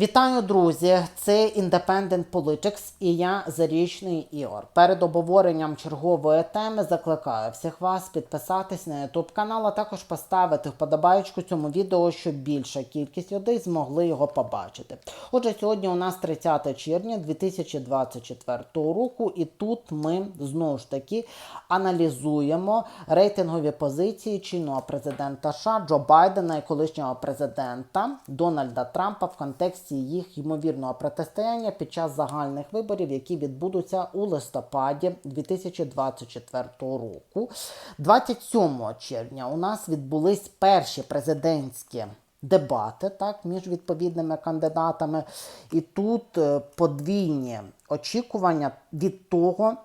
Вітаю, друзі! Це Independent Politics і я Зарічний Ігор. Перед обговоренням чергової теми закликаю всіх вас підписатись на YouTube канал, а також поставити вподобайку цьому відео, щоб більша кількість людей змогли його побачити. Отже, сьогодні у нас 30 червня 2024 року, і тут ми знову ж таки аналізуємо рейтингові позиції чинного президента США Джо Байдена і колишнього президента Дональда Трампа в контексті їх ймовірного протистояння під час загальних виборів, які відбудуться у листопаді 2024 року. 27 червня у нас відбулись перші президентські. Дебати так між відповідними кандидатами, і тут е, подвійні очікування від того,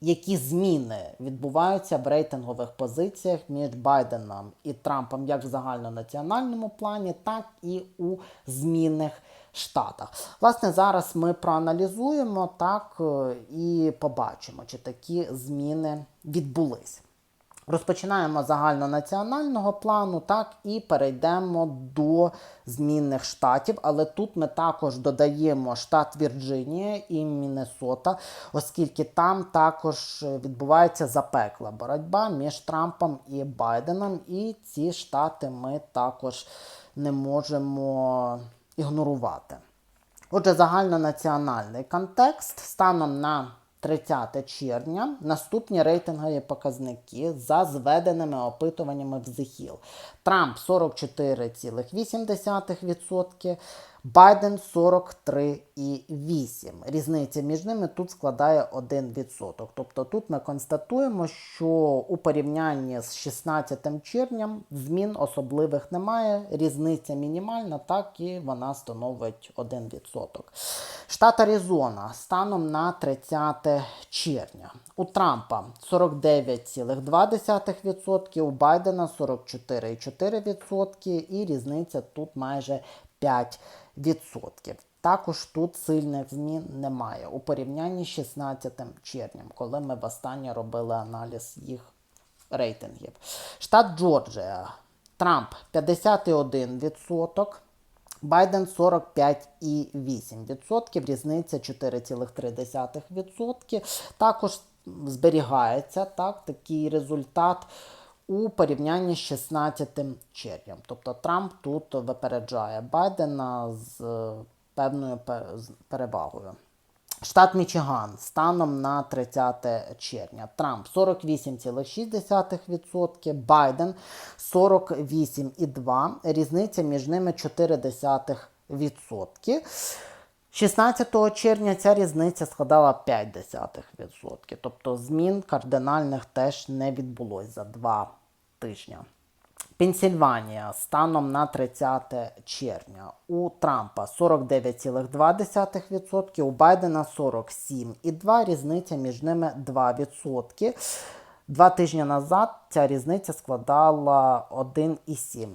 які зміни відбуваються в рейтингових позиціях між Байденом і Трампом, як в загальнонаціональному плані, так і у змінних штатах. Власне, зараз ми проаналізуємо так е, і побачимо, чи такі зміни відбулись. Розпочинаємо загальнонаціонального плану, так, і перейдемо до змінних штатів. Але тут ми також додаємо штат Вірджинія і Міннесота, оскільки там також відбувається запекла боротьба між Трампом і Байденом. І ці штати ми також не можемо ігнорувати. Отже, загальнонаціональний контекст станом на 30 червня наступні рейтингові показники за зведеними опитуваннями в ЗХІЛ. Трамп 44,8%, Байден 43,8%. Різниця між ними тут складає 1%. Тобто тут ми констатуємо, що у порівнянні з 16 червням змін особливих немає. Різниця мінімальна, так і вона становить 1%. Штат Аризона станом на 30 червня. У Трампа 49,2%, у Байдена 44,4% і різниця тут майже 5%. Також тут сильних змін немає у порівнянні з 16 червням, коли ми востаннє робили аналіз їх рейтингів. Штат Джорджія. Трамп 51%. Байден 45,8%, різниця 4,3%. Також зберігається так, такий результат у порівнянні з 16 червням. Тобто Трамп тут випереджає Байдена з певною перевагою. Штат Мічиган станом на 30 червня. Трамп 48,6%, Байден 48,2%. Різниця між ними 0,4%. 16 червня ця різниця складала 0,5%. Тобто змін кардинальних теж не відбулось за два тижні. Пенсільванія станом на 30 червня. У Трампа 49,2%, у Байдена 47,2%. Різниця між ними 2%. Два тижні назад ця різниця складала 1,7%.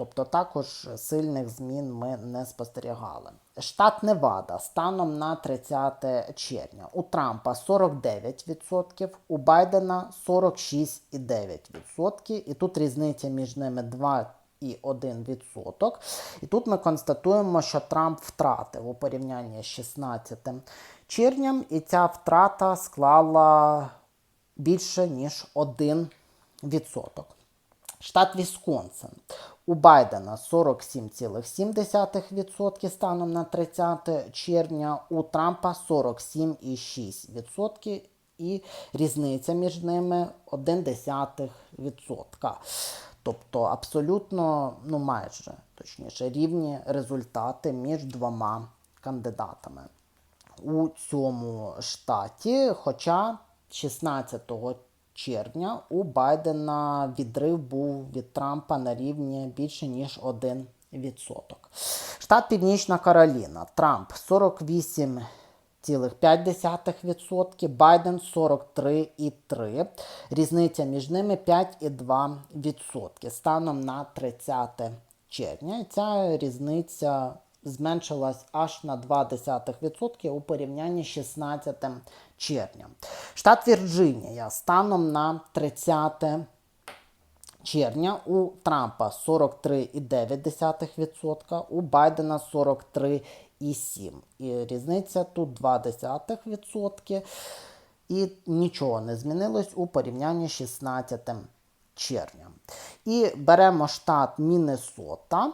Тобто також сильних змін ми не спостерігали. Штат Невада станом на 30 червня. У Трампа 49%, у Байдена 46,9%. І тут різниця між ними 2,1%. І тут ми констатуємо, що Трамп втратив у порівнянні з 16 червням, і ця втрата склала більше, ніж 1%. Штат Вісконсин. У Байдена 47,7% станом на 30 червня, у Трампа 47,6%. І різниця між ними 0,1%. Тобто абсолютно, ну майже точніше, рівні результати між двома кандидатами у цьому штаті. Хоча 16 червня у Байдена відрив був від Трампа на рівні більше ніж 1%. Штат Північна Кароліна. Трамп 48,5%, Байден 43,3%. Різниця між ними 5,2%. Станом на 30 червня. І ця різниця зменшилась аж на 0,2% у порівнянні з 16 червня. Штат Вірджинія станом на 30 червня у Трампа 43,9%, у Байдена 43,7%. І різниця тут 0,2%. І нічого не змінилось у порівнянні з 16 червня. І беремо штат Міннесота.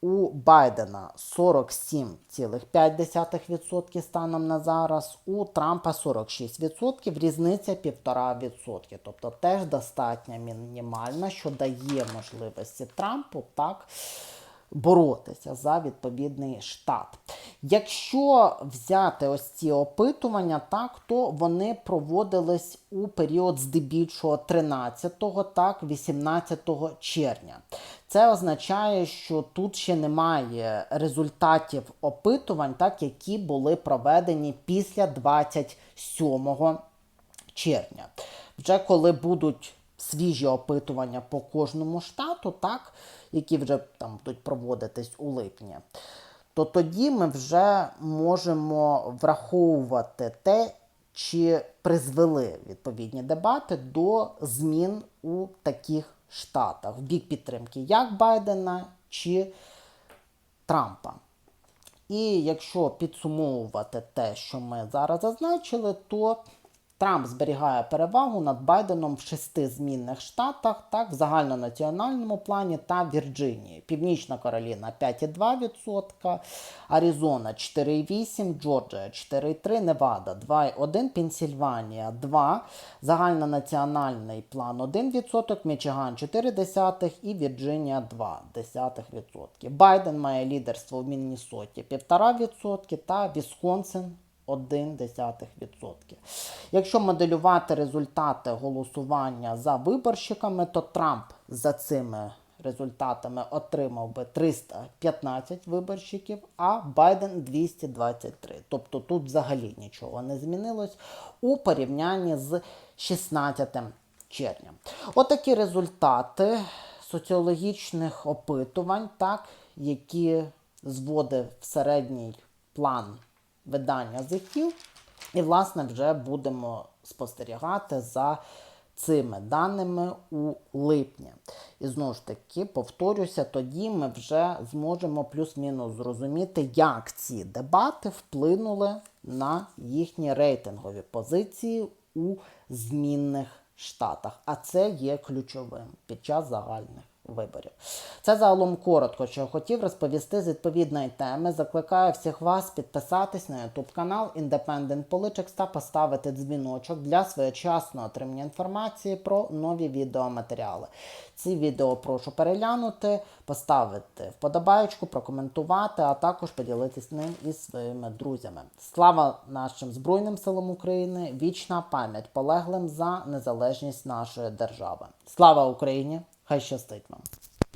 У Байдена 47,5% станом на зараз, у Трампа 46%, різниця 1,5%. Тобто теж достатньо мінімальна, що дає можливості Трампу так боротися за відповідний штат. Якщо взяти ось ці опитування, так, то вони проводились у період здебільшого 13 так, 18 червня. Це означає, що тут ще немає результатів опитувань, так, які були проведені після 27 червня. Вже коли будуть свіжі опитування по кожному штату, так, які вже там будуть проводитись у липні, то тоді ми вже можемо враховувати те, чи призвели відповідні дебати до змін у таких штатах в бік підтримки як Байдена чи Трампа. І якщо підсумовувати те, що ми зараз зазначили, то Трамп зберігає перевагу над Байденом в шести змінних штатах, так, в загальнонаціональному плані та Вірджинії. Північна Кароліна 5,2%, Аризона 4,8%, Джорджія 4,3%, Невада 2,1%, Пенсільванія 2%, загальнонаціональний план 1%, Мічиган 4,1% і Вірджинія 2,1%. Байден має лідерство в Міннесоті 1,5% та Вісконсин 0,1%. Якщо моделювати результати голосування за виборщиками, то Трамп за цими результатами отримав би 315 виборщиків, а Байден 223. Тобто тут взагалі нічого не змінилось у порівнянні з 16 червня. Отакі результати соціологічних опитувань, так, які зводив в середній план видання зихів. І, власне, вже будемо спостерігати за цими даними у липні. І знову ж таки, повторюся, тоді ми вже зможемо плюс-мінус зрозуміти, як ці дебати вплинули на їхні рейтингові позиції у змінних штатах. А це є ключовим під час загальних виборів. Це загалом коротко, що хотів розповісти з відповідної теми. Закликаю всіх вас підписатись на YouTube канал Independent Politics та поставити дзвіночок для своєчасного отримання інформації про нові відеоматеріали. Ці відео прошу переглянути, поставити вподобаєчку, прокоментувати, а також поділитись ним із своїми друзями. Слава нашим Збройним силам України! Вічна пам'ять полеглим за незалежність нашої держави. Слава Україні! هاي الشيء ستيتمنت